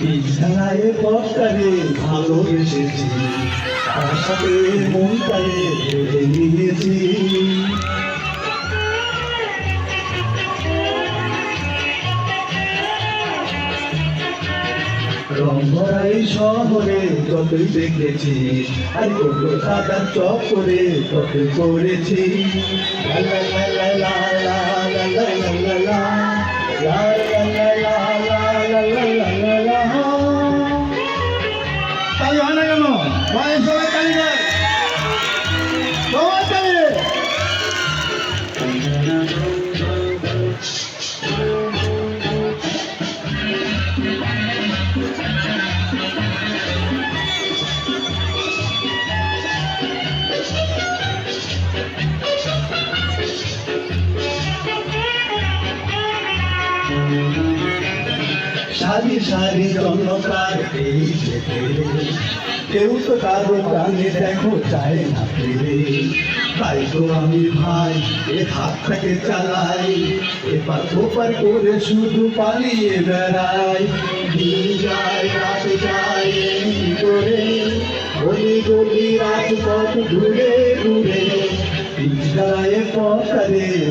বিছানায় পথটারে ভালোবেসেছি, তার সাথে মনটারে রংভরাই শহরে যতই দেখেছি, আর কলকাতার চক্করে ততই করেছি। সারি সারি জনতার এই যেতে কেউ তো কারও কানে দেখো চায় না ফিরে। তাই তো আমি ভাই, এ হাতটাকে চালাই। এবার ওপার করে শুধু পালিয়ে বেড়াই। দিন যায়, রাত যায় করে। গলি গলি রাজপথ ঘুরে ঘুরে। পিছায় পথরে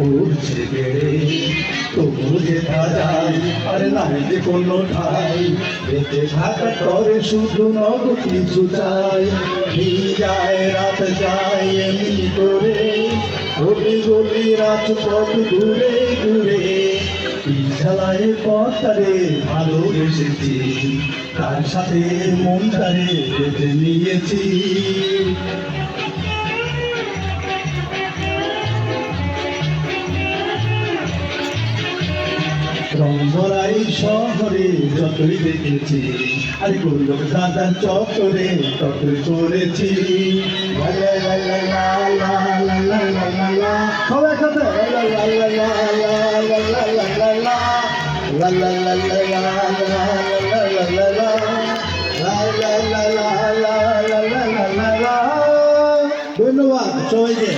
উঠছে তবু দেখা যায় আরে নাই যে কোনো ঠাই বেঁচে থাকা করে শুধু নব কিছু চাই দিন যায় রাত যায় এমনি করে গলি গলি রাজপথ ঘুরে ঘুরে খেলায় পথটারে ভালোবেসেছি তার সাথে মনটারে বেঁধে নিয়েছি রংমরাই শহরে যতই দেখেছি আরে গোলক দাদার চত্বরে ততই করেছি সবাই সাথে ধন্যবাদ সবাইকে